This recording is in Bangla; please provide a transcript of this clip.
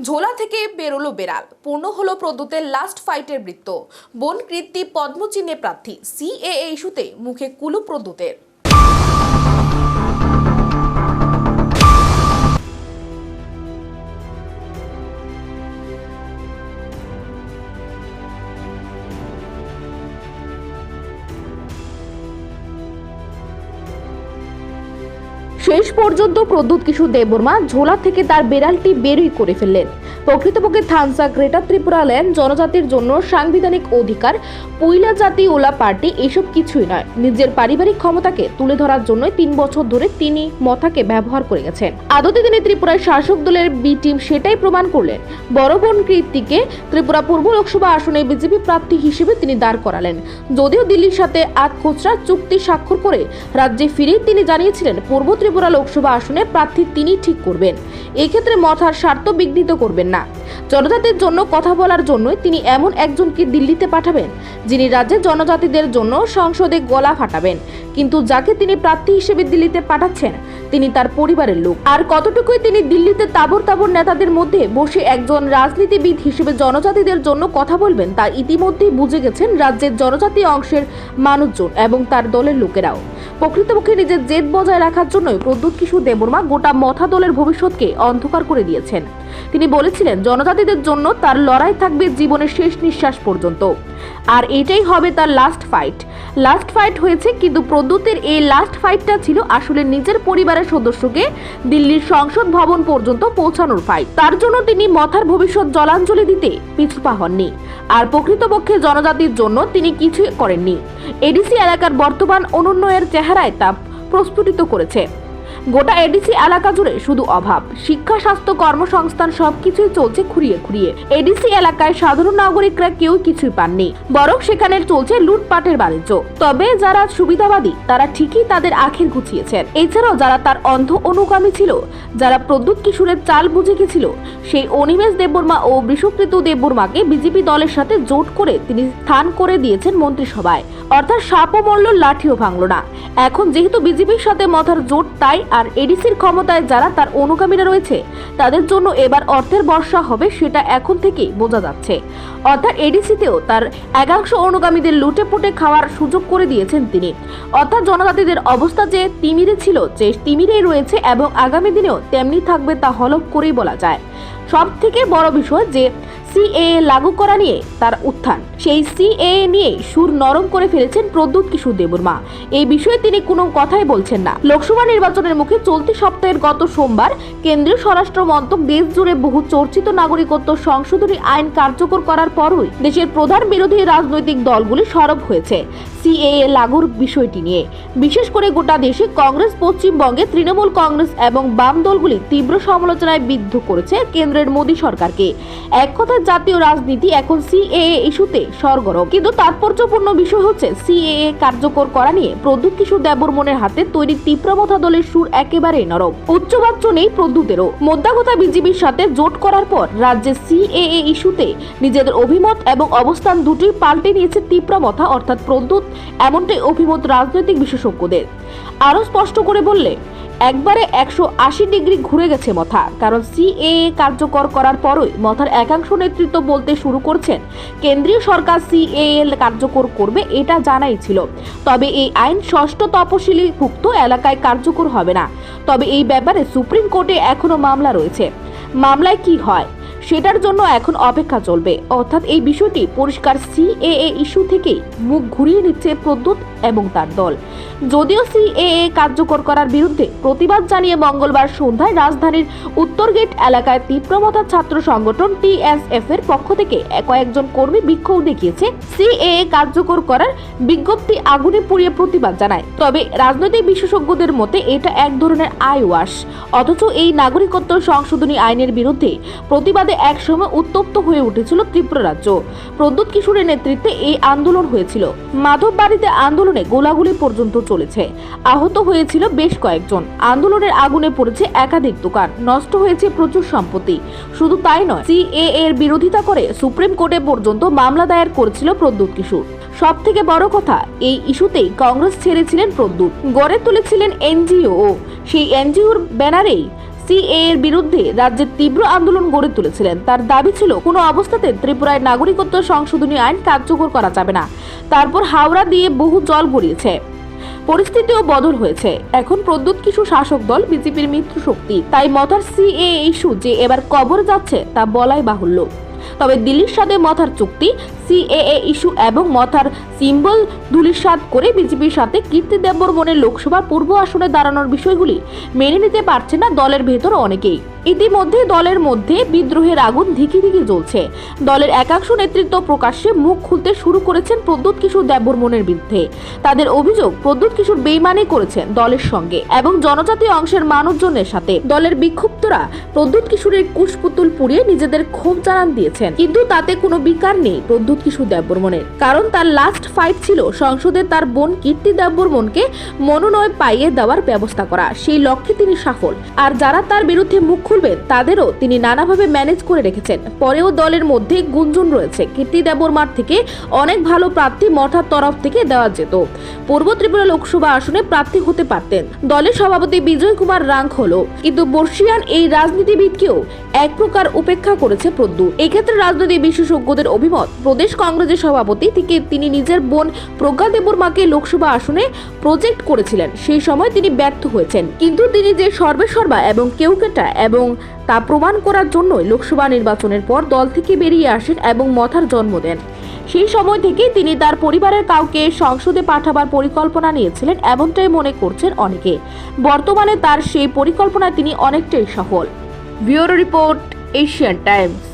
ঝোলা থেকে বেরোলো বেড়াল। পূর্ণ হলো প্রদ্যুতের লাস্ট ফাইটের বৃত্ত। বন কৃত্তি পদ্মচিহ্নে প্রার্থী সিএএ ইস্যুতে মুখে কুলু প্রদ্যুতের শেষ পর্যন্ত প্রদ্যুৎ কিশোর দেববর্মা ঝোলা থেকে তার বেড়ালটি বেরই করে ফেললেন। প্রকৃতপক্ষে থানসা গ্রেটার ত্রিপুরা ল্যান্ড জনজাতির জন্য সাংবিধানিক অধিকার পইলা জাতি ওলা পার্টি এসব কিছুই নয়। নিজের পারিবারিক ক্ষমতাকে তুলে ধরার জন্য তিন বছর ধরে তিনি মথাকে ব্যবহার করে গেছেন। আদতে তিনি ত্রিপুরার শাসক দলের বি টিম সেটাই প্রমাণ করলেন। বড়বন কীর্তিকে ত্রিপুরা পূর্ব লোকসভা আসনে বিজেপি প্রার্থী হিসেবে তিনি দাঁড় করালেন। যদিও দিল্লির সাথে আধ খুচরা চুক্তি স্বাক্ষর করে রাজ্যে ফিরেই তিনি জানিয়েছিলেন, পূর্ব ত্রিপুরা লোকসভা আসনে প্রার্থী তিনি ঠিক করবেন। এক্ষেত্রে মথার স্বার্থ বিঘ্নিত করবেন না। জনজাতির জন্য কথা বলার জন্যই তিনি এমন একজনকে দিল্লিতে পাঠাবেন, যিনি রাজ্যের জনজাতিদের জন্য সংসদে গলা ফাটাবেন। কিন্তু যাকে তিনি প্রার্থী হিসেবে দিল্লিতে পাঠাচ্ছেন, তিনি তার পরিবারের লোক। আর কতটুকুই তিনি দিল্লিতে তাবর তাবর নেতাদের মধ্যে বসে একজন রাজনীতিবিদ হিসেবে জনজাতিদের জন্য কথা বলবেন, তা ইতিমধ্যেই বুঝে গেছেন রাজ্যের জনজাতি অংশের মানুষজন এবং তার দলের লোকেরাও। প্রকৃতপক্ষে নিজের জেদ বজায় রাখার জন্যই প্রদ্যুৎ কিশোর দেববর্মা গোটা মথা দলের ভবিষ্যৎকে অন্ধকার করে দিয়েছেন। তিনি বলেছিলেন, জনজাতিদের জন্য তার লড়াই থাকবে জীবনের শেষ নিঃশ্বাস পর্যন্ত। আর এটাই হবে তার লাস্ট ফাইট লাস্ট ফাইট হয়েছে কিন্তু প্রদ্যুতের এই লাস্ট ফাইটটা ছিল আসলে নিজের পরিবারের সদস্যকে দিল্লির সংসদ ভবন পর্যন্ত পৌঁছানোর ফাইট তার জন্য তিনি মথার ভবিষ্যৎ জলাঞ্জলি দিতে পিছুপা হননি। আর প্রকৃতপক্ষে জনজাতির জন্য তিনি কিছুই করেননি। এডিসি এলাকার বর্তমান অনুন্নয়ের চেহারায় তা প্রস্ফুটিত করেছে। গোটা এডিসি এলাকা জুড়ে শুধু অভাব। শিক্ষা, স্বাস্থ্য, কর্মসংস্থান সবকিছুই চলছে খুঁড়িয়ে খুঁড়িয়ে। এডিসি এলাকায় সাধারণ নাগরিকরা কেউ কিছুই পাননি, বরং সেখানে চলছে লুটপাটের বাণিজ্য। তবে যারা সুবিধাবাদী, তারা ঠিকই তাদের আখের গুছিয়েছেন। এছাড়াও যারা তার অন্ধ অনুগামী ছিল, যারা প্রদ্যুৎ কিশোরের চাল বুঝে গেছিল, সেই অনিমেষ দেববর্মা ও বৃষকৃত দেববর্মাকে বিজেপি দলের সাথে জোট করে তিনি স্থান করে দিয়েছেন মন্ত্রিসভায়। অর্থাৎ সাপও মরল লাঠিও ভাঙল না। এখন যেহেতু বিজেপির সাথে মথার জোট, তাই আর এডিসির ক্ষমতায় যারা তার অনুগামীরা রয়েছে, তাদের জন্য এবার অর্থের বর্ষা হবে সেটা এখন থেকেই বোঝা যাচ্ছে। অর্থাৎ এডিসিতেও তার একাংশ অনুগামীদের লুটে পুটে খাওয়ার সুযোগ করে দিয়েছেন তিনি। অর্থাৎ জনজাতিদের অবস্থা যে তিমিরে ছিল, যে তিমিরেই রয়েছে এবং আগামী দিনেও তেমনি থাকবে তা হলফ করেই বলা যায়। সব থেকে বড় বিষয় যে সিএ লাগু করা নিয়ে তার উত্থান। সেই সিএ নিয়ে সুর নরম করে ফেলেছেন প্রদ্যুৎ কিশোর দেববর্মা। এই বিষয়ে তিনি কোনো কথাই বলছেন না। লোকসভা নির্বাচনের মুখে চলতি সপ্তাহের গত সোমবার কেন্দ্রীয় স্বরাষ্ট্র মন্ত্রক দেশ জুড়ে বহু চর্চিত নাগরিকত্ব সংশোধনী আইন কার্যকর করার পরই দেশের প্রধান বিরোধী রাজনৈতিক দলগুলি সরব হয়েছে। সিএএ লাগুর বিষয়টি নিয়ে। বিশেষ করে গোটা দেশে কংগ্রেস, পশ্চিমবঙ্গে তৃণমূল কংগ্রেস এবং বাম দলগুলি তীব্র সমালোচনায় বিদ্ধ করেছে কেন্দ্রের মোদী সরকারকে। এক কথায় জাতীয় রাজনীতি এখন সিএএ ইস্যুতে সরগরম। কিন্তু তাৎপর্যপূর্ণ বিষয় হচ্ছে সিএএ কার্যকর করা নিয়ে। প্রদ্যুৎ কিশোর দেববর্মনের হাতে তৈরি তীব্রমথা দলের সুর একেবারেই নরম। উচ্চবাচ্য নেই প্রদ্যুতেরও। মধ্যাগতা বিজেপির সাথে জোট করার পর রাজ্যে সিএএ ইস্যুতে নিজেদের অভিমত এবং অবস্থান দুটোই পাল্টে নিয়েছে তীব্রমথা, অর্থাৎ প্রদ্যুৎ এমনটাই অভিমত রাজনৈতিক বিশেষজ্ঞদের। আরও স্পষ্ট করে বললে, একবারে একশো আশি ডিগ্রি ঘুরে গেছে মথা, কারণ সিএএ কার্যকর করার পরই মথার একাংশ নেতৃত্ব বলতে শুরু করছেন, কেন্দ্রীয় সরকার সিএএ কার্যকর করবে এটা জানাই ছিল। তবে এই আইন ষষ্ঠ তপশিলি ভুক্ত এলাকায় কার্যকর হবে না। তবে এই ব্যাপারে সুপ্রিম কোর্টে এখনও মামলা রয়েছে। মামলায় কি হয়? সেটার জন্য এখন অপেক্ষা চলবে। অর্থাৎ এই বিষয়টি পরিষ্কার সিএএ ইস্যু থেকেই মুখ ঘুরিয়ে নিচ্ছে প্রদ্যুৎ এবং তার দল। যদিও সিএএ কার্যকর করার বিরুদ্ধে প্রতিবাদ জানিয়ে মঙ্গলবার সন্ধ্যায় রাজধানীর উত্তর গেট এলাকায় তীব্রমতা ছাত্র সংগঠন টিএসএফ এর পক্ষ থেকে কয়েকজন কর্মী বিক্ষোভ দেখিয়েছে। সিএএ কার্যকর করার বিজ্ঞপ্তি আগুনে পুড়িয়ে প্রতিবাদ জানায়। তবে রাজনৈতিক বিশেষজ্ঞদের মতে এটা এক ধরনের আই ওয়াশ অথচ এই নাগরিকত্ব সংশোধনী আইনের বিরুদ্ধে প্রতিবাদে একসময় উত্তপ্ত হয়ে উঠেছিল ত্রিপুরা রাজ্য। প্রদ্যুৎ কিশোরের নেতৃত্বে এই আন্দোলন হয়েছিল। মাধব বাড়িতে আন্দোলনে গোলাগুলি পর্যন্ত চলেছে। আহত হয়েছিল বেশ কয়েকজন। আন্দোলনের আগুনে পড়েছে একাধিক দোকান। নষ্ট হয়েছে প্রচুর সম্পত্তি। শুধু তাই নয় সিএ এর বিরোধিতা করে সুপ্রিম কোর্টে পর্যন্ত মামলা দায়ের করেছিল প্রদ্যুৎ কিশোর। সব থেকে বড় কথা, এই ইস্যুতেই কংগ্রেস ছেড়েছিলেন প্রদ্যুৎ। গড়ে তুলেছিলেন এনজিও। সেই এনজিওর ব্যানারেই সিএ এর বিরুদ্ধে রাজ্যে তীব্র আন্দোলন গড়ে তুলেছিলেন। তার দাবি ছিল, কোনো অবস্থাতে ত্রিপুরায় নাগরিকত্ব সংশোধনী আইন কার্যকর করা যাবে না। তারপর হাওড়া দিয়ে বহু জল গড়িয়েছে। পরিস্থিতিও বদল হয়েছে। এখন প্রদ্যুৎ কিশোর শাসক দল, বিজেপির মিত্র শক্তি। তাই মথার সিএ ইস্যু যে এবার কবর যাচ্ছে, তা বলাই বাহুল্য। তবে দিল্লির সাথে মথার চুক্তি সিএএ ইস্যু এবং মথার সিম্বল ধুলিসাৎ করে বিজেপির সাথে কীর্তি দেববর্মনের লোকসভার পূর্ব আসনে দাঁড়ানোর বিষয়গুলি মেনে নিতে পারছে না দলের ভেতর অনেকেই। ইতিমধ্যে দলের মধ্যে বিদ্রোহের আগুন ধিকি ধিকি জ্বলছে। দলের একাংশ নেতৃত্ব প্রকাশ্যে মুখ খুলতে শুরু করেছেন প্রদ্যুৎ কিশোর দেববর্মনের বিরুদ্ধে। তাদের অভিযোগ, প্রদ্যুৎ কিশোর বেইমানি করেছেন দলের সঙ্গে এবং জনজাতি অংশের মানুষজনের সাথে। দলের বিক্ষুব্ধরা প্রদ্যুৎ কিশোরের কুশপুতুল পুড়িয়ে নিজেদের ক্ষোভ জানান দিয়েছেন। কিন্তু তাতে কোনো বিকার নেই। প্রদ্যুৎ কিশোর দেববর্মনের। কারণ তার লাস্ট ফাইট ছিল সংসদে তার বোন কীর্তি দেববর্মনকে মনোনয়ন পাইয়ে দেওয়ার ব্যবস্থা করা। সেই লক্ষ্যে তিনি সফল। আর যারা তার বিরুদ্ধে মুখ খুলবেন তাদেরও তিনি নানাভাবে ম্যানেজ করে রেখেছেন। পরেও দলের মধ্যে গুঞ্জন রয়েছে। কীর্তি দেববর্মার থেকে অনেক ভালো প্রার্থী মঠার তরফ থেকে দেওয়া যেত। পূর্ব ত্রিপুরা লোকসভা আসনে প্রার্থী হতে পারতেন। দলের সভাপতি বিজয় কুমার রাঙ্ক হলো। কিন্তু বর্ষিয়ান এই রাজনীতিবিদকেও এক প্রকার উপেক্ষা করেছে প্রদ্যুৎ। এক্ষেত্রে রাজনৈতিক বিশেষজ্ঞদের অভিমত, প্রদেশ কংগ্রেসের সভাপতি থেকে তিনি নিজের বোন প্রজ্ঞা দেববর্মাকে লোকসভা আসনে প্রজেক্ট করেছিলেন। সেই সময় তিনি ব্যর্থ হয়েছেন। কিন্তু তিনি যে সর্বেসর্বা এবং কেউকেটা এবং তা প্রমাণ করার জন্যই লোকসভা নির্বাচনের পর দল থেকে বেরিয়ে আসেন এবং মথার জন্ম দেন। সেই সময় থেকেই তিনি তার পরিবারের কাউকে সংসদে পাঠাবার পরিকল্পনা নিয়েছিলেন এমনটাই মনে করছেন অনেকে। বর্তমানে তার সেই পরিকল্পনায় তিনি অনেকটাই সফল। Bureau report, Asian Times.